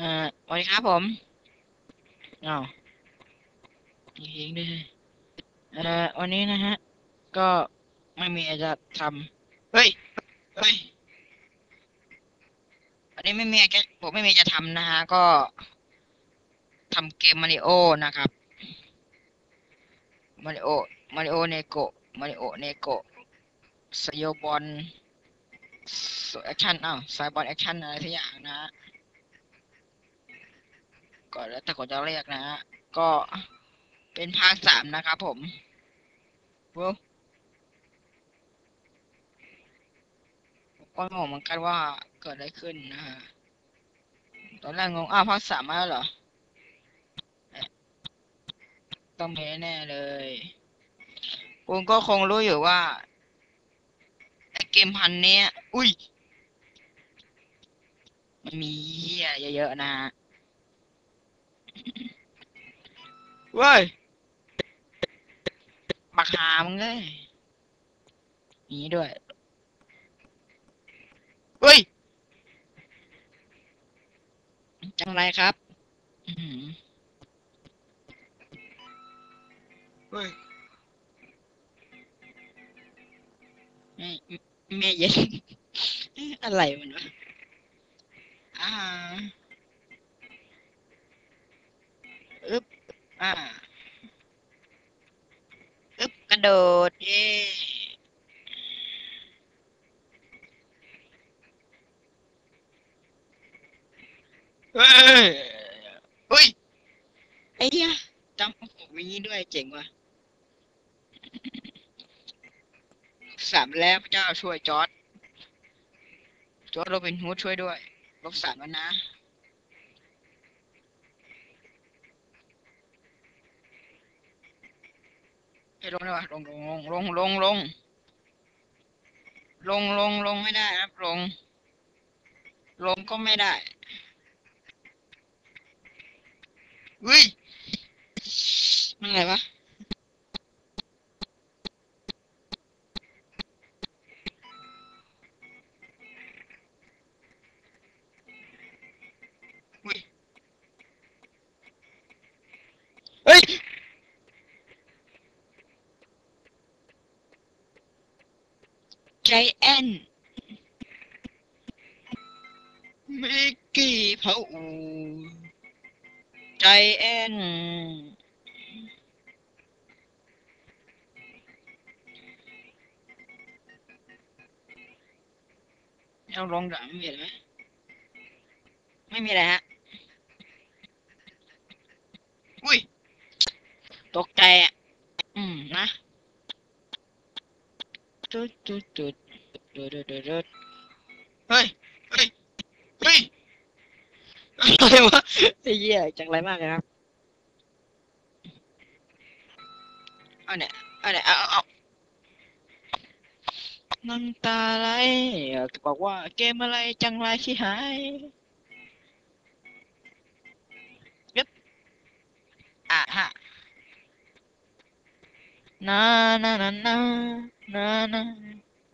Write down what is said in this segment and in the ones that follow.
อ่าสวัสดีครับผมอ้าวยิงเองด้วยเอ่อวันนี้นะฮะ ก็ไม่มีอะไรจะทำเฮ้ย เฮ้ยอันนี้ไม่มีอะไรจะผมไม่มีจะทำนะฮะ ก็ทำเกมมาริโอนะครับ มาริโอ มาริโอเนโกะ มาริโอเนโกะสยบอลแอคชั่นอ้าวสายบอลแอคชั่นอะไรทุกอย่างนะฮะ ก็แล้วแต่คนจะเรียกนะฮะก็เป็นภาคสามนะครับผมวู้ผมก็งงเหมือนกันว่าเกิดอะไรขึ้นนะฮะตอนแรกงงอ้าวภาคสามมาแล้วเหรอ ต้องมีแน่เลยคุณก็คงรู้อยู่ว่าไอเกมพันเนี้ย อุ้ย มันมีเยเยอะๆนะฮะ เว้ยปักหามึงเลยมีด้วย เฮ้ย จังไรครับอื้อหือเฮ้ยแม่แม่เย็นอะไรมันวะอ่าอึ๊บ อ่าอึ๊บกระโดด เย้เฮ้ยเฮ้ย ไอ้เหี้ยจำผมอย่างนี้ด้วยเจ๋งว่ะ สามแล้วพระเจ้าช่วยจอร์ดจอร์ดโรบินฮูดช่วยด้วย ลบสามแล้วนะ ให้ลงได้ปะลงลงลงลงลงลงลงลงไม่ได้ครับลง ลงก็ไม่ได้เฮ้ยมันไงวะเฮ้ยเฮ้ย ใจแอ นมิกกี้เผาอูใจแอนเอาลองด่าไม่มีอะไรไหมไม่มีอะไรฮะ อุ้ย ตกใจอะ อืม นะ จุดจุดจุด Đơ đơ đơ đơ. Ơi, ơi. Ơi. Ơi quá. Thì gì vậy? Chẳng lấy mà kìa. Ôi nè, ôi nè, ôi ôi. Nâng ta lấy, bà qua kem lấy chẳng lấy khi hại. Gấp. À ha na na na na na na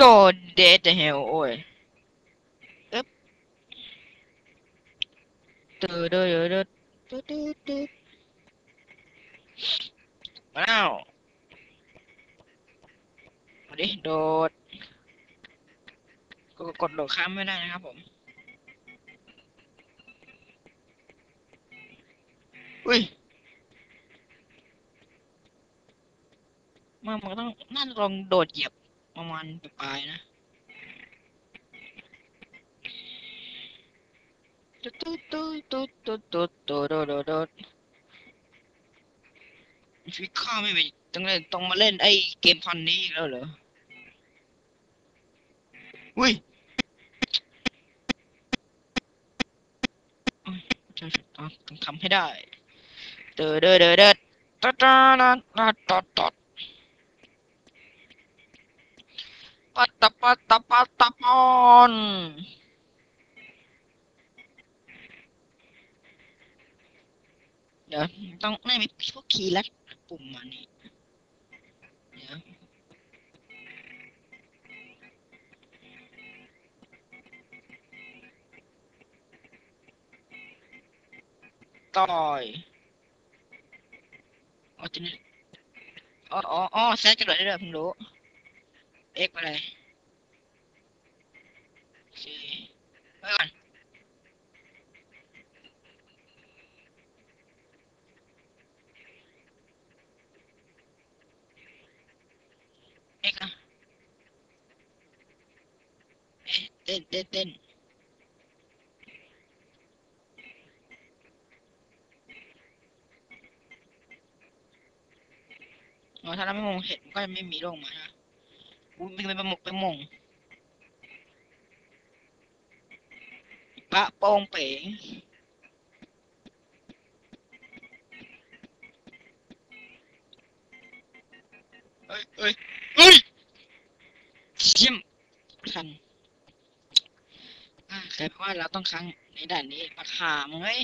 go dead the hell โอ้ยอึ๊บตืดตืดตืดตืดตืดมาแล้วมาดิโดดก็กดโดดข้ามไม่ได้นะครับผมอุ้ยมันมันก็ต้องน่าจะลองโดดเหยียบ ประมาณปลายนะตุ๊ดตุ๊ดตุ๊ดตุ๊ดตุ๊ดตุ๊ดตุ๊ดตุ๊ดชีวิตข้าไม่เป็นต้องเล่นต้องมาเล่นไอ้เกมพันนี้อีกแล้วเหรออุ้ยจะต้องทำให้ได้เด้อเด้อเด้อเด้อตัดตัดตัดตัดตัด ตะปัตตะปัตตะปัตตะปอนเดี๋ยวต้องน่ามีพวกคีย์ลัดปุ่มมานี่เดี๋ยวต่อยอ๋อจะนี่อ๋ออ๋ออ๋อแซดกระโดดได้เลยเพิ่งรู้ เอ็กไปเลยสี่ไว้ก่อนเอ็กอะเต้นเต้นเต้นอ๋อถ้าเราไม่มองเห็นก็จะไม่มีโลงมา นะอุ้ยมันเป็นหมกเป็นหมงปะโป้งเป๋งเอ้ยเอ้ยเอ้ยเชี่ยมทันอ่าแต่เพรว่าเราต้องค้างในด่านนี้ปะขามเฮ้ย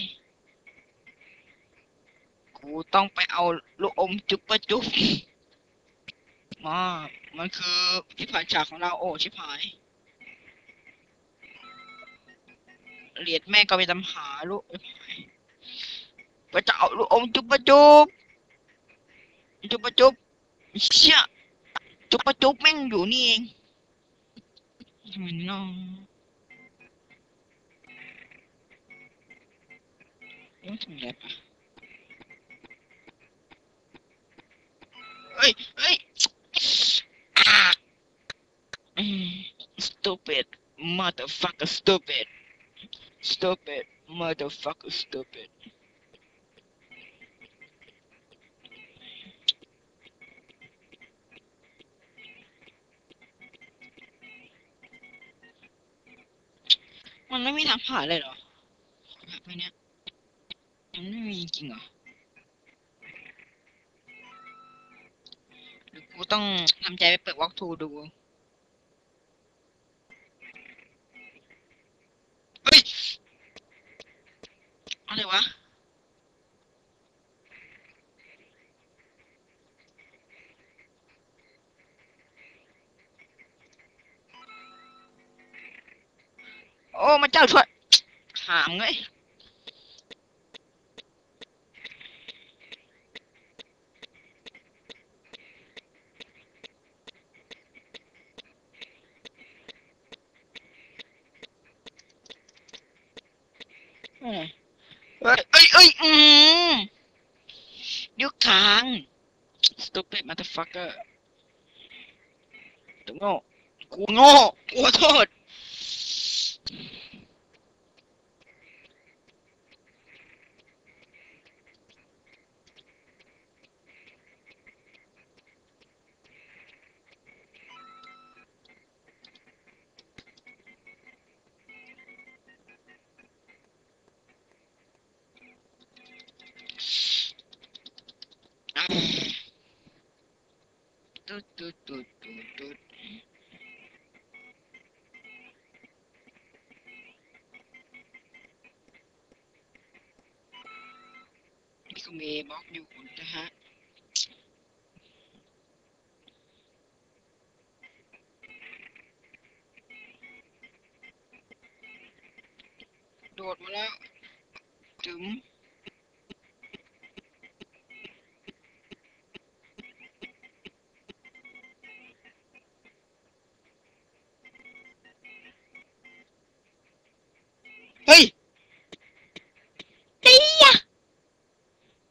กูต้องไปเอาลูกอมจุ๊บปะจุ๊บ มามันคือที่ผ่านฉากของเราโอ้ชิบหาย เหรียญแม่ก็ไปตามหาลูกไปจะเอาลูกอมจุ๊บปะจุ๊บจุ๊บปะจุ๊บเชี่ยจุ๊บปะจุ๊บแม่งอยู่นี่เองทำไมน้องเอ๊ะทำอะไรปะเอ้ยเอ้ย Stupid. Motherfucker stupid. Stupid. Motherfucker stupid. มันไม่มีทางผ่านเลยเหรอแบบไปเนี้ยมันไม่มีจริงๆเหรอ ต้องทำใจไปเปิดวอล์กทูดู เฮ้ย อะไรวะ โอ้มาเจ้าช่วยถามไงเอ้ยเอ้ยเอ้ยเอ้ยอืมยุคกลาง stupid motherfucker ตัวโง่กู โง่กูขอโทษอ่าตุ๊ดตุ๊ดตุ๊ดตุ๊ดตุ๊ดนี่ก็มีบล็อกอยู่นะฮะ โดดมาแล้วถึง เฮ้ยไอ้ยะ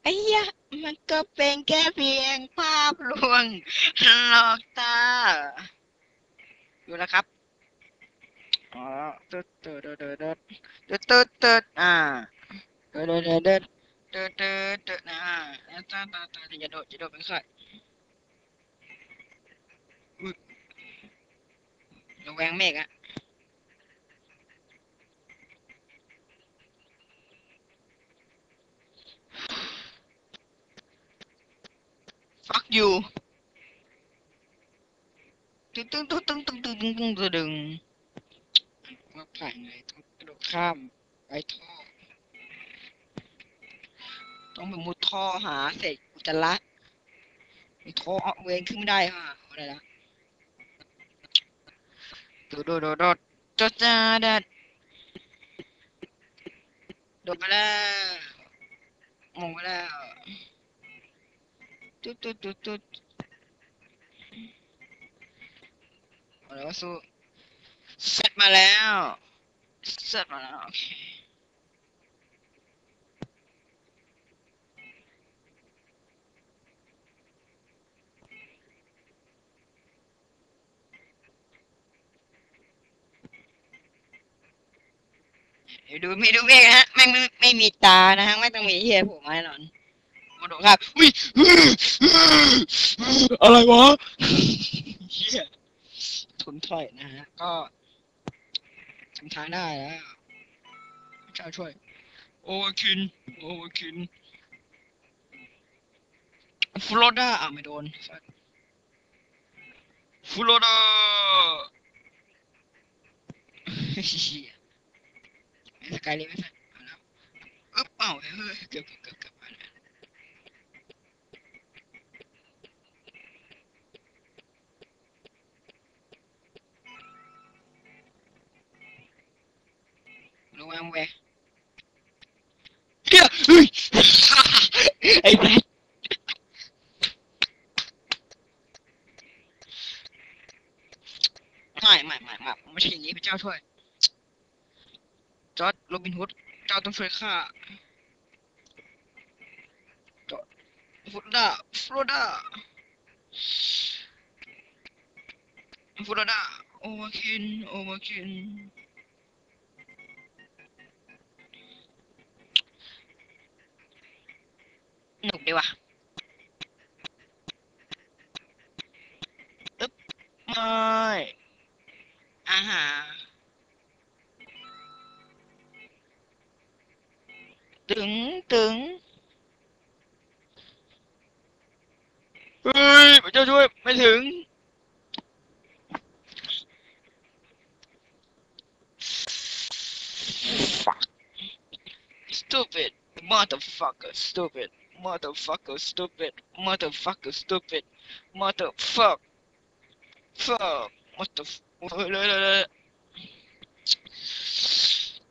ไอ้ยะมันก็เป็น แค่เพียงภาพลวงหลอกตา อยู่แล้วครับอ๋อตึ๊ดตึ๊ดตึ๊ดตึ๊ดตึ๊ดตึ๊ดตึ๊ดอ่าตึ๊ดตึ๊ดตึ๊ดตึ๊ดตึ๊ดตึ๊ดอ่าแล้วตาตาตาจะโดดจะโดดเป็นใครอุ๊ยระแวงเมฆอะ you ตึ้งตึ้งตึ้งตึ้งตึ้งตึ้งตึ้งตึ้งตึ้งตึ้งว่าผ่านไงต้องกระโดดข้ามไปท่อ ต้องไปมุดท่อหาเศษอุจจาระมีท่อเอาเวงขึ้นไม่ได้ค่ะอะไรละโดดโดดโดดโดดจดจ้าดัดโดดไปแล้วมองไปแล้ว ตุ๊ดตุ๊ดตุ๊ดตุ๊ดอะไรวะสู้เสร็จมาแล้วเสร็จมาแล้วโอเคดูไม่ดูเมฆฮะแม่ไม่ไม่มีตานะฮะ ไม่ต้องมีเฮียผมแน่นอน มาดูครับอุ้ยอะไรวะเฮียทุนถอยนะฮะ ก็ทำท้างได้แล้วเจ้าช่วย โอเวอร์คิน โอเวอร์คินฟลอริดาอะไม่โดนฟลอริดาเฮียสกายเลยไม่ใช่เอาแล้วเอ้าเฮ้ยเกือบเกือบเกือบ ระวังเว้ยเฮียเฮ้ยไอ้แบทไม่ไม่ไม่ไม่ไม่ใช่อย่างนี้พระเจ้าช่วย จอร์ดโรบินฮูดเจ้าต้องช่วยข้าจอร์ดฟลอริดาฟลอริดาฟลอริดาโอเวอร์คินโอเวอร์คิน หนุกดีว่ะอึ๊บไม่อาหารตึงตึงเฮ้ยพระเจ้าช่วย ไม่ถึง Fuck. Stupid motherfucker stupid motherfucker stupid, motherfucker stupid, motherfuck, fuck, what the f-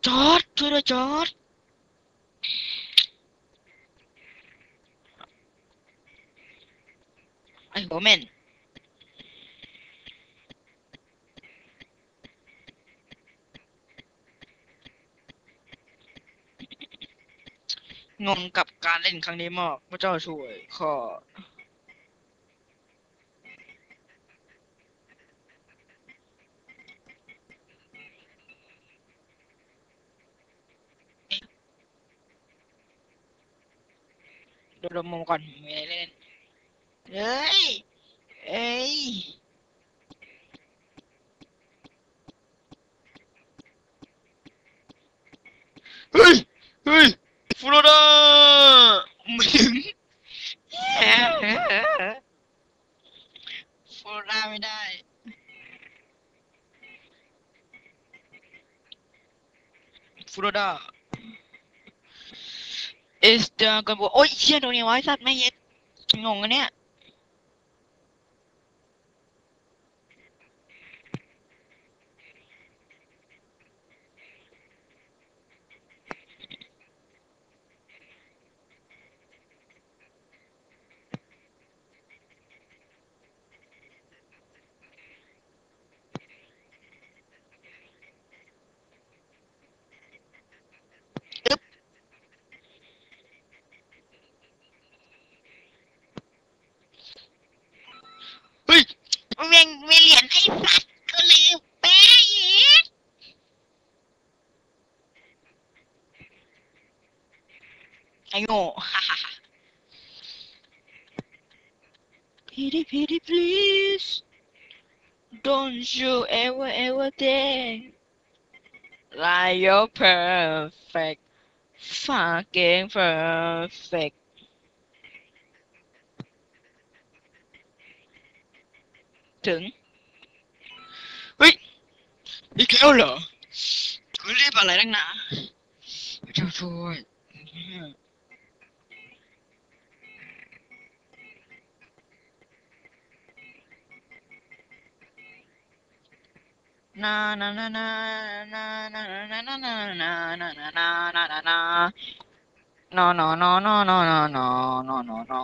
George to the George. I woman. Ngộn cặp. การเล่นครั้งนี้มากพระเจ้าช่วยขอดูดมมุมก่อนมีอะไรเล่น เฮ้ย เอ้ยเฮ้ย ดาเอสเดอะกันบอกโอ้ยเชี่ยโดนยังไวะไอ้สัตว์ไม่เย็ดงงอันเนี้ย แม่งไม่เหรียญไอ้สัตว์ก็เลยแป๊ะอีกไอ้โง่ ฮ่าฮ่าฮ่า Pity pity please don't you ever ever think like you're perfect fucking perfect นานานานานานานานานานานานานานา no no no no no no no no no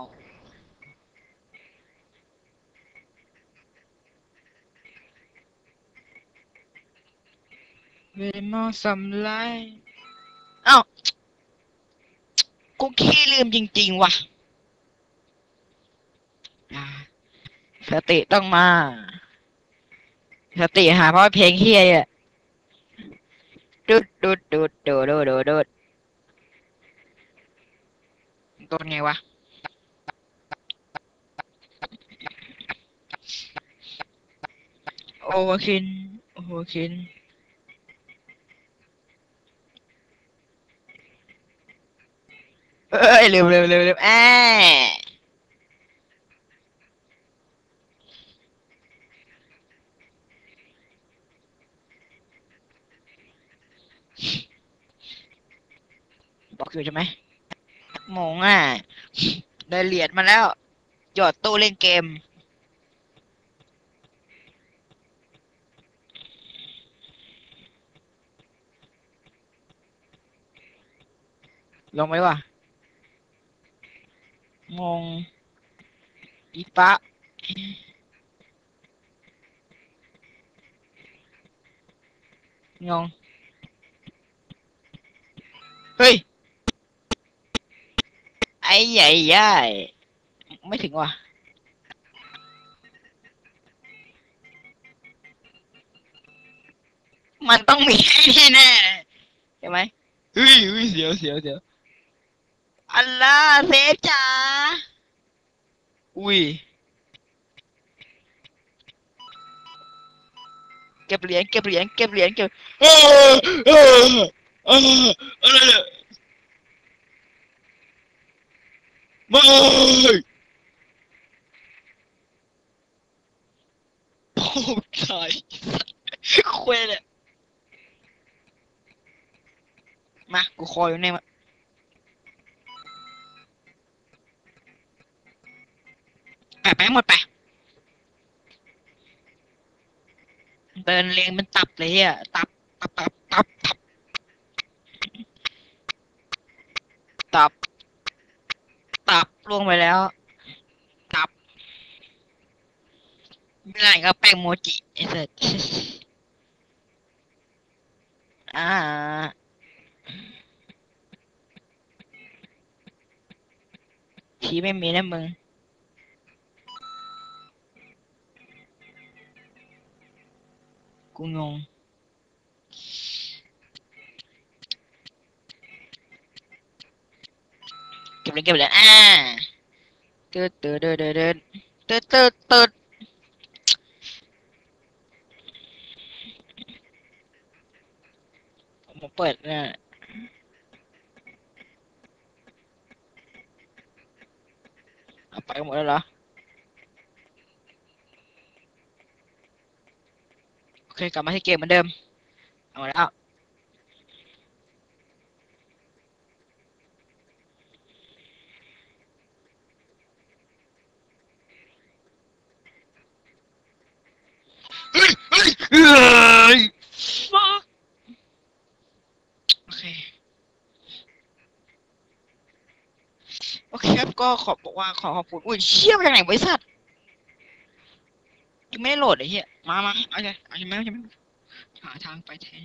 เวมอสำไลเอ้ากูขี้ลืมจริง ๆ ว่ะอ่าสติต้องมา สติหาเพราะเพลงเฮียเนี่ยดุดดุดดุดดุดดุดดุดดุดตัวไงวะโอเวอร์คินโอเวอร์คิน เอ้ยเร็วเร็วเร็วเร็วแอะบอกอยู่ใช่ไหมโมงอะ ได้เหรียญมาแล้ว หยอดตู้เล่นเกม ลงไปว่ะ งง อีปะ งง เฮ้ย ไอ้ใหญ่ใหญ่ไม่ถึงว่ะมันต้องมีไอ้นี่แน่ใช่ไหมเฮ้ยเฮ้ยเสียวเสียวเสียว อัลลาเซฟจ๋าอุ้ย เก็บเหรียญเก็บเหรียญเก็บเหรียญเก็บเออเออเอออะไรเนี่ยไม่พ่อตายเคว้ยเลยมา กูคอยอยู่เนี่ย มาไปไปให้หมดไป เดินเรียงเป็นตับเลยอะตับตับตับตับตับตับตับล่วงไปแล้ว ตับไม่ไรก็แป้งโมจิไอ้เสร็จอ่าทีไม่มีนะมึง gunung. Game lagi pula. Ah. Tut tut tut tut tut. Tut tut tut. Mopet lah. Apa yang mula lah? เคกลับมาที่เกมเหมือนเดิม เอาแล้วเฮ้ยเฮ้ยเฮ้ย fuck โอเค โอเคครับ ก็ขอบอกว่าขอขอบคุณ อุ้ยเชี่ยมาจากไหนบริษัท ยังไม่ได้โหลดไอ้เหี้ยมามาเอาใจเอาใช่ไหมเอาใช่ไหมหาทางไปแทน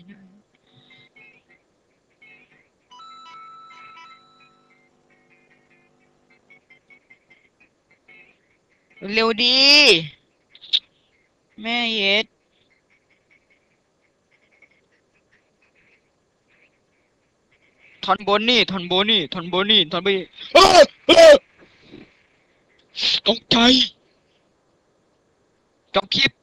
เร็วดี แม่เย็ดทอนบนนี่ทอนบนนี่ทอนบนนี่ทอนบนนี่ตกใจ don't keep